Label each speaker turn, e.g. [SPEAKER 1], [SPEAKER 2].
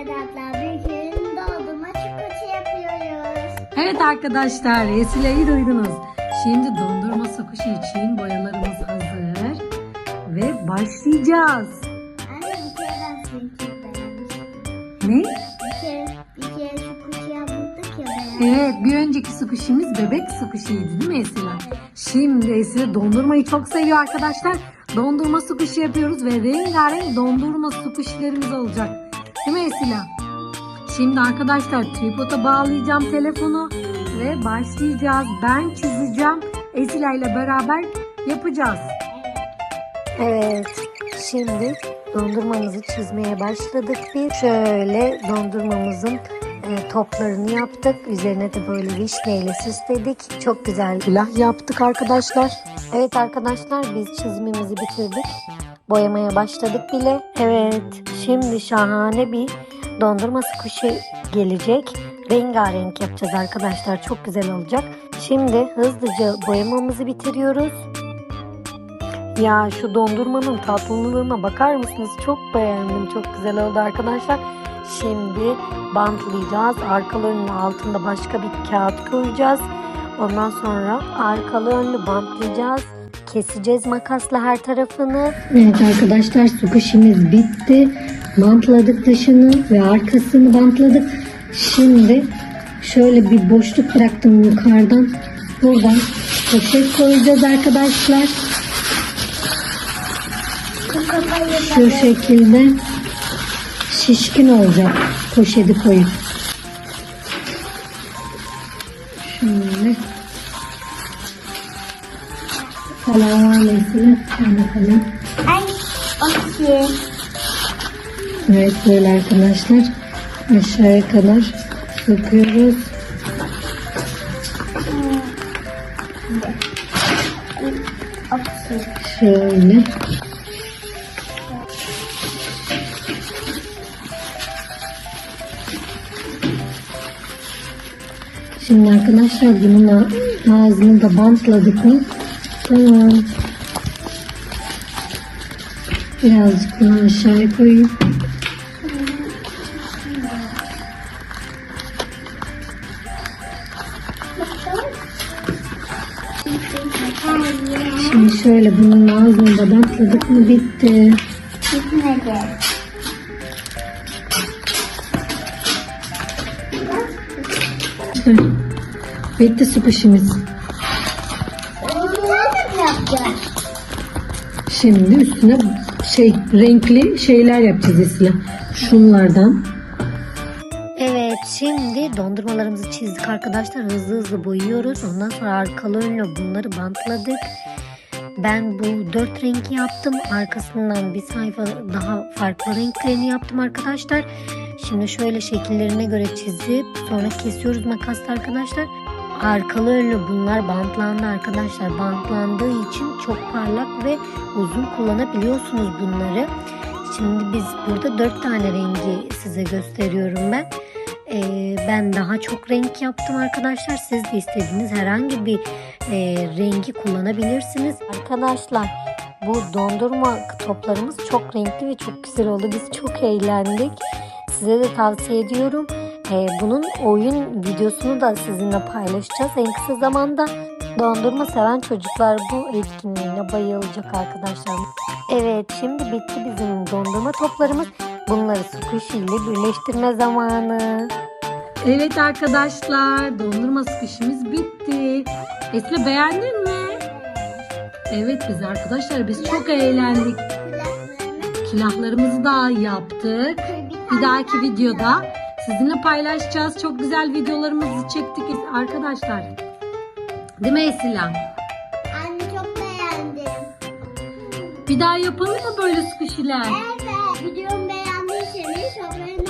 [SPEAKER 1] Sedat'la yapıyoruz.
[SPEAKER 2] Evet arkadaşlar Esile'yi duydunuz. Şimdi dondurma sokuşu için boyalarımız hazır. Ve başlayacağız.
[SPEAKER 1] Anne bir kere ben seni çok beğenmiştim.
[SPEAKER 2] Ne?
[SPEAKER 1] Bir kere, bir kere şu kuşu yapmıştık ya.
[SPEAKER 2] Evet bir önceki sukuşimiz bebek sukuşuydu değil mi Esila? Şimdi Esila dondurmayı çok seviyor arkadaşlar. Dondurma sukuşu yapıyoruz ve rengarenk dondurma sukuşilerimiz olacak. Değil mi Esila? Şimdi arkadaşlar tripoda bağlayacağım telefonu ve başlayacağız. Ben çizeceğim. Esila ile beraber yapacağız. Evet. Şimdi dondurmamızı çizmeye başladık. Bir şöyle dondurmamızın e, toplarını yaptık. Üzerine de böyle vişneyle süsledik. Çok güzel külah yaptık arkadaşlar. Evet arkadaşlar biz çizimimizi bitirdik. Boyamaya başladık bile. Evet şimdi şahane bir dondurma kuşu gelecek. Rengarenk yapacağız arkadaşlar. Çok güzel olacak. Şimdi hızlıca boyamamızı bitiriyoruz. Ya şu dondurmanın tatlılığına bakar mısınız? Çok beğendim. Çok güzel oldu arkadaşlar. Şimdi bantlayacağız. Arkalı önlü altında başka bir kağıt koyacağız. Ondan sonra arkalı önlü bantlayacağız. Keseceğiz makasla her tarafını. Evet arkadaşlar sukuşimiz bitti. Bantladık dışını ve arkasını bantladık. Şimdi şöyle bir boşluk bıraktım yukarıdan. Buradan poşet koyacağız arkadaşlar. Şu şekilde şişkin olacak poşeti koyup. Kalan mesela bakalım.
[SPEAKER 1] Ay, okey.
[SPEAKER 2] Evet böyle arkadaşlar aşağıya kadar sokuyoruz. Şöyle. Şimdi arkadaşlar bunun ağzını da bantladık mı? Tamam. Birazcık bunu aşağıya koyayım. Şimdi şöyle bunun ağzını da bantladık mı bitti.
[SPEAKER 1] Gitmedi.
[SPEAKER 2] Hı. Bitti sıkışımız.
[SPEAKER 1] Onu
[SPEAKER 2] Şimdi üstüne şey renkli şeyler yapacağız Esila. Şunlardan. Evet şimdi dondurmalarımızı çizdik arkadaşlar. Hızlı hızlı boyuyoruz. Ondan sonra arkalı önlü bunları bantladık. Ben bu dört rengi yaptım. Arkasından bir sayfa daha farklı renklerini yaptım arkadaşlar. Şimdi şöyle şekillerine göre çizip sonra kesiyoruz makasla arkadaşlar. Arkalı önlü bunlar bantlandı arkadaşlar. Bantlandığı için çok parlak ve uzun kullanabiliyorsunuz bunları. Şimdi biz burada dört tane rengi size gösteriyorum ben. Ee, ben daha çok renk yaptım arkadaşlar. Siz de istediğiniz herhangi bir e, rengi kullanabilirsiniz. Arkadaşlar bu dondurma toplarımız çok renkli ve çok güzel oldu. Biz çok eğlendik. Size de tavsiye ediyorum. Ee, bunun oyun videosunu da sizinle paylaşacağız en kısa zamanda. Dondurma seven çocuklar bu etkinliğine bayılacak arkadaşlar. Evet şimdi bitti bizim dondurma toplarımız. Bunları squishy ile birleştirme zamanı. Evet arkadaşlar dondurma squishimiz bitti. Esra beğendin mi? Evet biz arkadaşlar biz çok eğlendik. Külahlarımızı da yaptık. Bir dahaki videoda sizinle paylaşacağız. Çok güzel videolarımızı çektik arkadaşlar. Değil mi Esila?
[SPEAKER 1] Anne çok beğendim.
[SPEAKER 2] Bir daha yapalım mı böyle squishy'ler?
[SPEAKER 1] Evet. Videomu beğendiyseniz abone